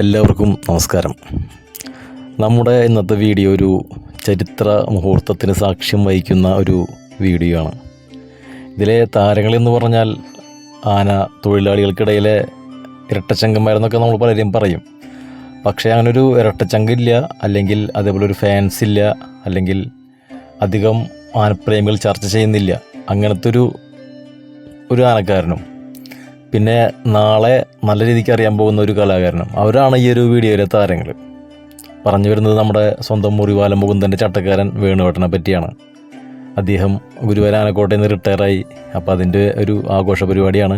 എല്ലാവർക്കും നമസ്കാരം. നമ്മുടെ ഇന്നത്തെ വീഡിയോ ഒരു ചരിത്ര മുഹൂർത്തത്തിന് സാക്ഷ്യം വഹിക്കുന്ന ഒരു വീഡിയോ ആണ്. ഇതിലെ താരങ്ങളെന്ന് പറഞ്ഞാൽ ആന തൊഴിലാളികൾക്കിടയിലെ ഇരട്ടച്ചങ്കന്മാരെന്നൊക്കെ നമ്മൾ പലരെയും പറയും. പക്ഷേ അങ്ങനൊരു ഇരട്ടച്ചങ്കില്ല അല്ലെങ്കിൽ അതേപോലെ ഒരു ഫാൻസ് ഇല്ല അല്ലെങ്കിൽ അധികം ആനപ്രേമികൾ ചർച്ച ചെയ്യുന്നില്ല. അങ്ങനത്തെ ഒരു ഒരു ആനക്കാരനും പിന്നെ നാളെ നല്ല രീതിക്ക് അറിയാൻ പോകുന്ന ഒരു കലാകാരനും. അവരാണ് ഈ ഒരു വീഡിയോയിലെ താരങ്ങൾ പറഞ്ഞു വരുന്നത് നമ്മുടെ സ്വന്തം മുറിവാല മുകുന്ദന്റെ ചട്ടക്കാരൻ വേണുവേട്ടനെ പറ്റിയാണ്. അദ്ദേഹം ഗുരുവായൂർ ആനക്കോട്ടയിൽ നിന്ന് റിട്ടയറായി അപ്പോൾ അതിന്റെ ഒരു ആഘോഷ പരിപാടിയാണ്.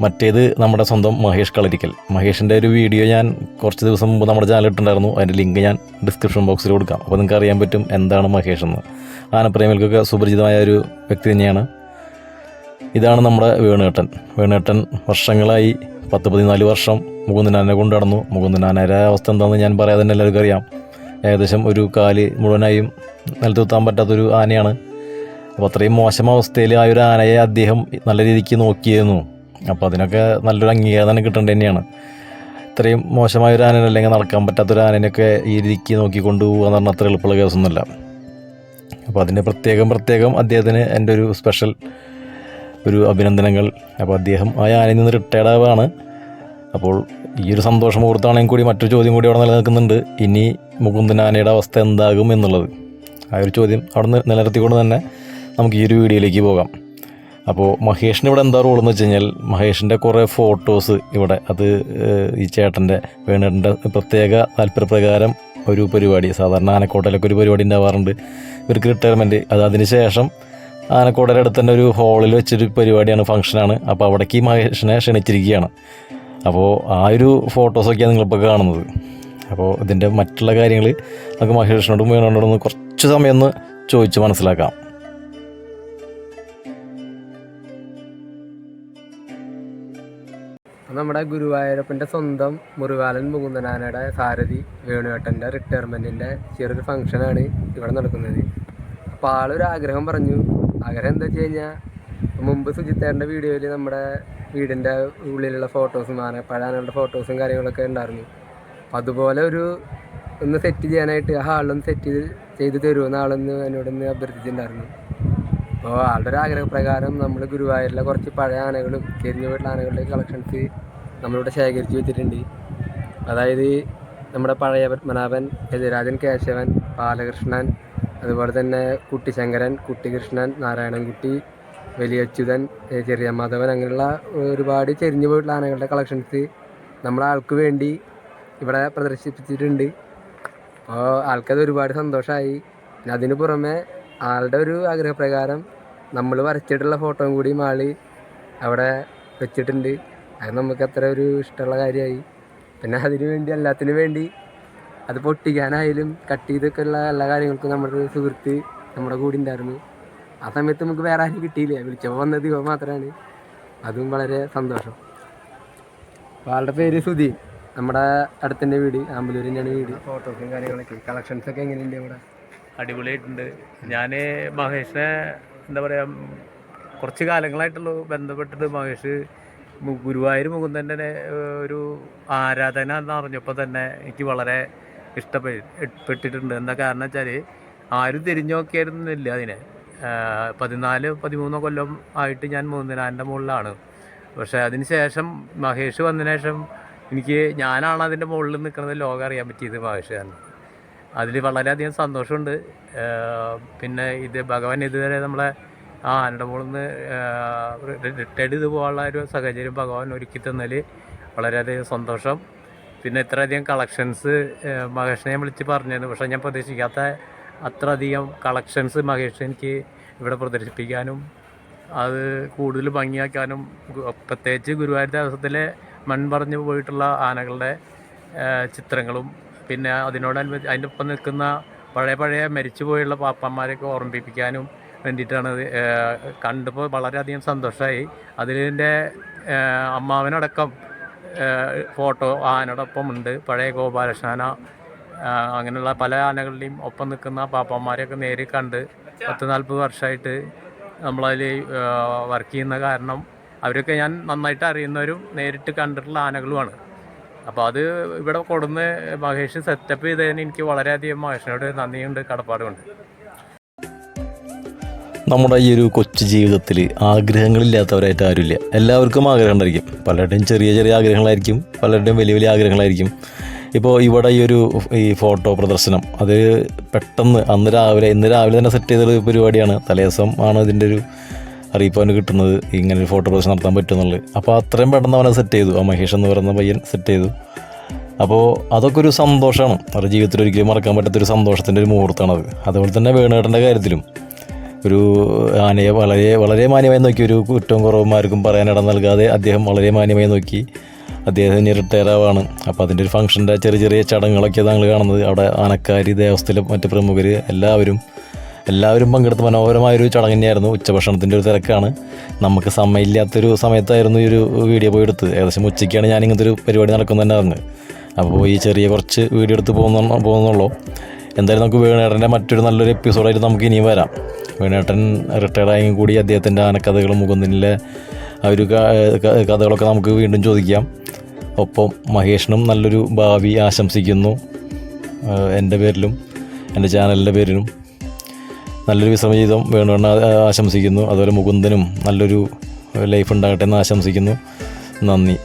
മറ്റേത് നമ്മുടെ സ്വന്തം മഹേഷ് കളരിക്കൽ. മഹേഷിന്റെ ഒരു വീഡിയോ ഞാൻ കുറച്ച് ദിവസം മുമ്പ് നമ്മുടെ ചാനൽ ഇട്ടുണ്ടായിരുന്നു അതിന്റെ ലിങ്ക് ഞാൻ ഡിസ്ക്രിപ്ഷൻ ബോക്സിൽ കൊടുക്കാം. അപ്പോൾ നിങ്ങൾക്ക് അറിയാൻ പറ്റും എന്താണ് മഹേഷ് എന്ന്. ആനപ്രേമികൾക്കൊക്കെ സുപരിചിതമായ ഒരു വ്യക്തി തന്നെയാണ്. ഇതാണ് നമ്മുടെ വേണുകേട്ടൻ വേണുകേട്ടൻ വർഷങ്ങളായി പത്ത് പതിനാല് വർഷം മുകുന്ദനാനെ കൊണ്ട് നടന്നു. മുകുന്ദനാനയുടെ അവസ്ഥ എന്താണെന്ന് ഞാൻ പറയാതെ തന്നെ എല്ലാവർക്കും അറിയാം. ഏകദേശം ഒരു കാൽ മുഴുവനായും നിലത്തുത്താൻ പറ്റാത്തൊരു ആനയാണ്. അപ്പോൾ അത്രയും മോശം അവസ്ഥയിൽ ആ ഒരു ആനയെ അദ്ദേഹം നല്ല രീതിക്ക് നോക്കിയിരുന്നു. അപ്പോൾ അതിനൊക്കെ നല്ലൊരു അംഗീകാരം തന്നെ കിട്ടേണ്ടത് തന്നെയാണ്. ഇത്രയും മോശമായ ഒരു ആനനെ അല്ലെങ്കിൽ നടക്കാൻ പറ്റാത്തൊരു ആനേനെയൊക്കെ ഈ രീതിക്ക് നോക്കിക്കൊണ്ട് എന്ന് പറഞ്ഞാൽ അത്ര എളുപ്പമുള്ള കേസൊന്നുമല്ല. അപ്പോൾ അതിന്റെ പ്രത്യേകം പ്രത്യേകം അദ്ദേഹത്തിന് എന്റെ ഒരു സ്പെഷ്യൽ ഒരു അഭിനന്ദനങ്ങൾ. അപ്പോൾ അദ്ദേഹം ആ ആനയിൽ നിന്ന് റിട്ടയർഡ് ആവുകയാണ്. അപ്പോൾ ഈ ഒരു സന്തോഷ മുഹൂർത്തമാണെങ്കിൽ കൂടി മറ്റൊരു ചോദ്യം കൂടി അവിടെ നിലനിൽക്കുന്നുണ്ട്. ഇനി മുകുന്ദൻ ആനയുടെ അവസ്ഥ എന്താകും എന്നുള്ളത്. ആ ഒരു ചോദ്യം അവിടെ നിന്ന് നിലനിർത്തിക്കൊണ്ട് തന്നെ നമുക്ക് ഈ ഒരു വീഡിയോയിലേക്ക് പോകാം. അപ്പോൾ മഹേഷിന് ഇവിടെ എന്താ റോൾ എന്ന് വെച്ച് കഴിഞ്ഞാൽ മഹേഷിന്റെ കുറേ ഫോട്ടോസ് ഇവിടെ അത് ഈ ചേട്ടന്റെ വേണേട്ടന്റെ പ്രത്യേക താല്പര്യപ്രകാരം ഒരു പരിപാടി സാധാരണ ആനക്കോട്ടയിലൊക്കെ ഒരു പരിപാടി ഉണ്ടാവാറുണ്ട്. ഇവർക്ക് റിട്ടയർമെന്റ് അത് അതിന് ശേഷം ആനക്കോടയുടെ അടുത്ത് തന്നെ ഒരു ഹാളിൽ വെച്ചൊരു പരിപാടിയാണ് ഫംഗ്ഷനാണ് അപ്പോൾ അവിടേക്ക് മഹേഷിനെ ക്ഷണിച്ചിരിക്കുകയാണ്. അപ്പോൾ ആ ഒരു ഫോട്ടോസൊക്കെയാണ് നിങ്ങളിപ്പോൾ കാണുന്നത്. അപ്പോൾ ഇതിന്റെ മറ്റുള്ള കാര്യങ്ങൾ നമുക്ക് മഹേഷിനോടും വേണോടും ഒന്ന് കുറച്ച് സമയം ഒന്ന് ചോദിച്ച് മനസ്സിലാക്കാം. നമ്മുടെ ഗുരുവായൂരപ്പന്റെ സ്വന്തം മുറിവാലൻ മുകുന്ദനാനയുടെ സാരഥി വേണുവേട്ടന്റെ റിട്ടയർമെന്റിന്റെ ചെറിയൊരു ഫംഗ്ഷനാണ് ഇവിടെ നടക്കുന്നത്. അപ്പോൾ ആളൊരു ആഗ്രഹം പറഞ്ഞു ആഗ്രഹം എന്താ വെച്ച് കഴിഞ്ഞാൽ മുമ്പ് സുജിത്തേട്ടന്റെ വീഡിയോയിൽ നമ്മുടെ വീടിന്റെ ഉള്ളിലുള്ള ഫോട്ടോസും ആന പഴാനകളുടെ ഫോട്ടോസും കാര്യങ്ങളൊക്കെ ഉണ്ടായിരുന്നു. അപ്പം അതുപോലെ ഒരു ഒന്ന് സെറ്റ് ചെയ്യാനായിട്ട് ആ ആളൊന്ന് സെറ്റ് ചെയ്ത് ചെയ്ത് തരുമെന്ന് ആളൊന്ന് എന്നോടൊന്ന് അഭ്യർത്ഥിച്ചിട്ടുണ്ടായിരുന്നു. അപ്പോൾ ആളുടെ ഒരു ആഗ്രഹപ്രകാരം നമ്മൾ ഗുരുവായൂരിലെ കുറച്ച് പഴയ ആനകളും ചെരിഞ്ഞ വീട്ടിലെ ആനകളുടെ കളക്ഷൻസ് നമ്മളിവിടെ ശേഖരിച്ച് വെച്ചിട്ടുണ്ട്. അതായത് നമ്മുടെ പഴയ പത്മനാഭൻ ഗജരാജൻ കേശവൻ ബാലകൃഷ്ണൻ അതുപോലെ തന്നെ കുട്ടിശങ്കരൻ കുട്ടികൃഷ്ണൻ നാരായണൻകുട്ടി വലിയ അച്യുതൻ ചെറിയ മാധവൻ അങ്ങനെയുള്ള ഒരുപാട് ചെരിഞ്ഞു പോയിട്ടുള്ള ആനകളുടെ കളക്ഷൻസ് നമ്മളെ ആൾക്ക് വേണ്ടി ഇവിടെ പ്രദർശിപ്പിച്ചിട്ടുണ്ട്. അപ്പോൾ ആൾക്കത് ഒരുപാട് സന്തോഷമായി പിന്നെ അതിന് പുറമെ ആളുടെ ഒരു ആഗ്രഹപ്രകാരം നമ്മൾ വരച്ചിട്ടുള്ള ഫോട്ടോയും കൂടി മാളി അവിടെ വെച്ചിട്ടുണ്ട്. അത് നമുക്ക് അത്ര ഒരു ഇഷ്ടമുള്ള കാര്യമായി. പിന്നെ അതിനു വേണ്ടി എല്ലാത്തിനും വേണ്ടി അത് പൊട്ടിക്കാനായാലും കട്ട് ചെയ്തൊക്കെ ഉള്ള എല്ലാ കാര്യങ്ങൾക്കും നമ്മുടെ സുഹൃത്ത് നമ്മുടെ കൂടെ ഉണ്ടായിരുന്നു. ആ സമയത്ത് നമുക്ക് വേറെ ആരും കിട്ടിയില്ല. വിളിച്ചപ്പോൾ വന്നത് ഇവ മാത്രമാണ് അതും വളരെ സന്തോഷം. അപ്പോൾ ആളുടെ പേര് സുധി. നമ്മുടെ അടുത്തന്നെ വീട് ആമ്പലൂർ തന്നെയാണ് വീട് ഫോട്ടോസും കാര്യങ്ങളൊക്കെ കളക്ഷൻസ് ഒക്കെ എങ്ങനെയുണ്ട് ഇവിടെ? അടിപൊളിയായിട്ടുണ്ട്. ഞാൻ മഹേഷിനെ എന്താ പറയുക കുറച്ച് കാലങ്ങളായിട്ടുള്ളൂ ബന്ധപ്പെട്ടത് മഹേഷ് ഗുരുവായൂർ മുകുന്ദന്റെ ഒരു ആരാധന എന്ന് അറിഞ്ഞപ്പോൾ തന്നെ എനിക്ക് വളരെ ഇഷ്ടപ്പെട്ടിട്ടുണ്ട്. എന്താ കാരണം വെച്ചാൽ ആരും തിരിഞ്ഞു നോക്കിയായിരുന്നില്ല അതിനെ. പതിനാല് പതിമൂന്നോ കൊല്ലം ആയിട്ട് ഞാൻ മൂന്നിനാന്റെ മുകളിലാണ്. പക്ഷേ അതിന് ശേഷം മഹേഷ് വന്നതിന് ശേഷം എനിക്ക് ഞാനാണ് അതിന്റെ മുകളിൽ നിൽക്കുന്നത് ലോകം അറിയാൻ പറ്റിയത് മഹേഷ് കാരണം അതിൽ വളരെയധികം സന്തോഷമുണ്ട്. പിന്നെ ഇത് ഭഗവാൻ ഇതുവരെ നമ്മളെ ആ ആനയുടെ മുകളിൽ നിന്ന് റിട്ടയർഡ് ചെയ്ത് പോകാനുള്ള ഒരു സാഹചര്യം ഭഗവാൻ ഒരുക്കി തന്നതിൽ വളരെയധികം സന്തോഷം. പിന്നെ ഇത്രയധികം കളക്ഷൻസ് മഹേഷിനെ വിളിച്ച് പറഞ്ഞിരുന്നു. പക്ഷേ ഞാൻ പ്രതീക്ഷിക്കാത്ത അത്രയധികം കളക്ഷൻസ് മഹേഷ് എനിക്ക് ഇവിടെ പ്രദർശിപ്പിക്കാനും അത് കൂടുതൽ ഭംഗിയാക്കാനും പ്രത്യേകിച്ച് ഗുരുവായൂർ ദേവസ്വത്തിലെ മൺപറഞ്ഞു പോയിട്ടുള്ള ആനകളുടെ ചിത്രങ്ങളും പിന്നെ അതിനോടനുബന്ധി അതിന്റെ ഒപ്പം നിൽക്കുന്ന പഴയ പഴയ മരിച്ചു പോയുള്ള പാപ്പന്മാരെയൊക്കെ ഓർമ്മിപ്പിക്കാനും വേണ്ടിയിട്ടാണ് കണ്ടപ്പോൾ വളരെയധികം സന്തോഷമായി അതിന്റെ അമ്മാവനടക്കം ഫോട്ടോ ആനയോടൊപ്പം ഉണ്ട്. പഴയ ഗോപാലകൃഷ്ണാന അങ്ങനെയുള്ള പല ആനകളുടെയും ഒപ്പം നിൽക്കുന്ന പാപ്പന്മാരെയൊക്കെ നേരിൽ കണ്ട് പത്ത് നാൽപ്പത് വർഷമായിട്ട് നമ്മളതിൽ വർക്ക് ചെയ്യുന്ന കാരണം അവരൊക്കെ ഞാൻ നന്നായിട്ട് അറിയുന്നവരും നേരിട്ട് കണ്ടിട്ടുള്ള ആനകളുമാണ്. അപ്പോൾ അത് ഇവിടെ കൊടുന്ന് മഹേഷ് സെറ്റപ്പ് ചെയ്തതിന് എനിക്ക് വളരെയധികം മഹേഷിനോട് നന്ദിയുണ്ട് കടപ്പാടുമുണ്ട്. നമ്മുടെ ഈ ഒരു കൊച്ചു ജീവിതത്തിൽ ആഗ്രഹങ്ങളില്ലാത്തവരായിട്ട് ആരുമില്ല. എല്ലാവർക്കും ആഗ്രഹം ഉണ്ടായിരിക്കും. പലരുടെയും ചെറിയ ചെറിയ ആഗ്രഹങ്ങളായിരിക്കും പലരുടെയും വലിയ വലിയ ആഗ്രഹങ്ങളായിരിക്കും. ഇപ്പോൾ ഇവിടെ ഈ ഒരു ഈ ഫോട്ടോ പ്രദർശനം അത് പെട്ടെന്ന് അന്ന് രാവിലെ ഇന്ന് രാവിലെ തന്നെ സെറ്റ് ചെയ്തൊരു പരിപാടിയാണ്. തലേദിവസം ആണ് ഇതിന്റെ ഒരു അറിയിപ്പ് അവന് കിട്ടുന്നത് ഇങ്ങനെ ഒരു ഫോട്ടോ പ്രദർശനം നടത്താൻ പറ്റുമെന്നുള്ളത് അപ്പോൾ അത്രയും പെട്ടെന്ന് അവനെ സെറ്റ് ചെയ്തു. ആ മഹേഷ് എന്ന് പറയുന്ന പയ്യൻ സെറ്റ് ചെയ്തു. അപ്പോൾ അതൊക്കെ ഒരു സന്തോഷമാണ്. അവരുടെ ജീവിതത്തിൽ ഒരിക്കലും മറക്കാൻ പറ്റാത്തൊരു സന്തോഷത്തിന്റെ ഒരു മുഹൂർത്തമാണത്. അതുപോലെ തന്നെ വേണേട്ടന്റെ കാര്യത്തിലും. ഒരു ആനയെ വളരെ വളരെ മാന്യമായി നോക്കി. ഒരു കുറ്റവും കുറവും ആർക്കും പറയാൻ ഇടം നൽകാതെ അദ്ദേഹം വളരെ മാന്യമായി നോക്കി. അദ്ദേഹം റിട്ടയറാവാണ് അപ്പോൾ അതിന്റെ ഒരു ഫംഗ്ഷന്റെ ചെറിയ ചെറിയ ചടങ്ങുകളൊക്കെ താങ്കൾ കാണുന്നത്. അവിടെ ആനക്കാരി ദേവസ്ഥയിലെ മറ്റ് പ്രമുഖർ എല്ലാവരും എല്ലാവരും പങ്കെടുത്ത മനോഹരമായൊരു ചടങ്ങ് തന്നെയായിരുന്നു. ഉച്ചഭക്ഷണത്തിന്റെ ഒരു തിരക്കാണ്. നമുക്ക് സമയമില്ലാത്തൊരു സമയത്തായിരുന്നു ഈ ഒരു വീഡിയോ പോയി എടുത്തത്. ഏകദേശം ഉച്ചയ്ക്കാണ് ഞാൻ ഇങ്ങനത്തെ ഒരു പരിപാടി നടക്കുന്നതന്നെ അറിഞ്ഞത്. അപ്പോൾ ഈ ചെറിയ കുറച്ച് വീഡിയോ എടുത്ത് പോകുന്ന പോകുന്നുള്ളൂ. എന്തായാലും നമുക്ക് വേണേട്ടന്റെ മറ്റൊരു നല്ലൊരു എപ്പിസോഡായിട്ട് നമുക്ക് ഇനിയും വരാം. വേണേട്ടൻ റിട്ടയർഡായെങ്കിൽ കൂടി അദ്ദേഹത്തിന്റെ ആനക്കഥകൾ മുകുന്ദനിലെ ആ ഒരു കഥകളൊക്കെ നമുക്ക് വീണ്ടും ചോദിക്കാം. ഒപ്പം മഹേഷിനും നല്ലൊരു ഭാവി ആശംസിക്കുന്നു. എന്റെ പേരിലും എന്റെ ചാനലിന്റെ പേരിലും നല്ലൊരു വിശ്രമ ജീവിതം വേണമെന്ന് ആശംസിക്കുന്നു. അതുപോലെ മുകുന്ദനും നല്ലൊരു ലൈഫ് ഉണ്ടാകട്ടെ എന്ന് ആശംസിക്കുന്നു. നന്ദി.